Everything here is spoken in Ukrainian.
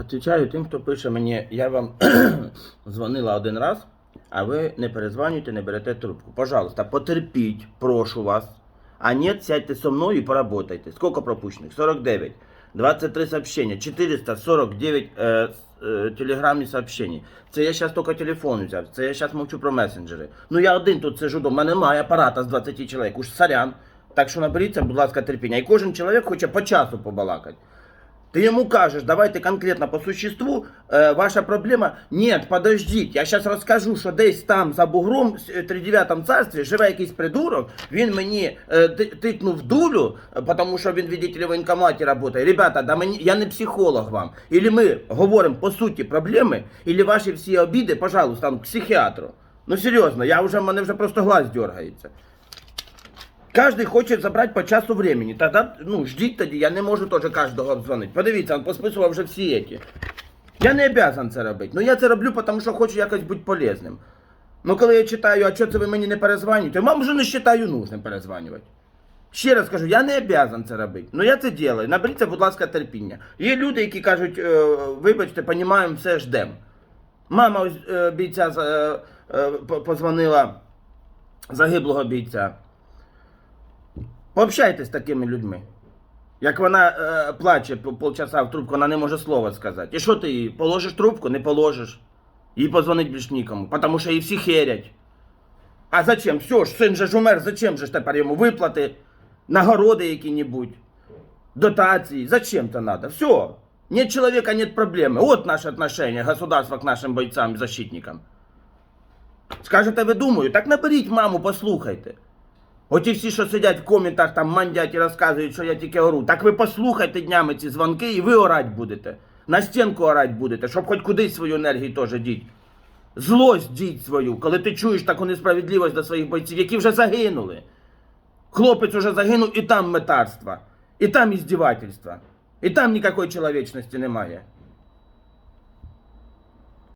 Отвечаю тим, хто пише мені, я вам дзвонила один раз, а ви не перезванюєте, не берете трубку. Пожалуйста, потерпіть, прошу вас. А нет, сядьте со мною і поработайте. Сколько пропущених? 49. 23 сообщения, 449 е, е, телеграмні сообщення. Це я зараз тільки телефон взяв, це я зараз мовчу про месенджери. Ну я один тут сижу, до мене немає апарата з 20 чоловік, уж сорян. Так що наберіться, будь ласка, терпіння. І кожен чоловік хоче по часу побалакати. Ты ему кажешь, давайте конкретно по существу, э, ваша проблема, нет, подождіть, я зараз розкажу, що десь там за бугром в тридев'ятому царстві живе якийсь придурок, він мені ти- тикнув дулю, е, тому що він, видите ли, в воєнкоматі працює. Ребята, да мені, я не психолог вам. Ілі ми говоримо по суті проблеми, ілі ваші всі обіди, пожалуйста, там, к психіатру. Ну серйозно, я вже, мене вже просто глаз дергається. Каждый хоче забрати по часу времени. Тогда, ну, ждіть тоді, я не можу теж кожного обдзвонити. Подивіться, він посписував вже всі эти. Я не обязан це робити. Ну я це роблю, тому що хочу якось бути полезним. Ну коли я читаю, а що це ви мені не перезванюєте, вам вже не вважаю нужним перезванювати. Ще раз кажу, я не обязан це робити. Ну я це ділаю. Наберіться, будь ласка, терпіння. Є люди, які кажуть, е, вибачте, понімаємо, все ждем. Мама ось, е, бійця е, позвонила загиблого бійця. Пообщайтесь з такими людьми. Як вона е, плаче полчаса в трубку, вона не може слова сказати. І що ти їй? Положиш трубку? Не положиш. Їй позвонить більш нікому, тому що її всі херять. А зачем? Все ж, син же ж умер, зачем же ж тепер йому виплати, нагороди які-небудь, дотації? Зачем то надо? Все. Нет человека, нет проблемы. Вот наше отношение государства к нашим бойцам защитникам. Скажете, ви думаю, так наберіть маму, послухайте. Оті всі, що сидять в коментах, там мандять і розказують, що я тільки ору. Так ви послухайте днями ці дзвонки і ви орать будете. На стінку орать будете, щоб хоч кудись свою енергію теж діть. Злость діть свою, коли ти чуєш таку несправедливість до своїх бойців, які вже загинули. Хлопець уже загинув, і там метарство, і там іздівательство, і там ніякої чоловічності немає.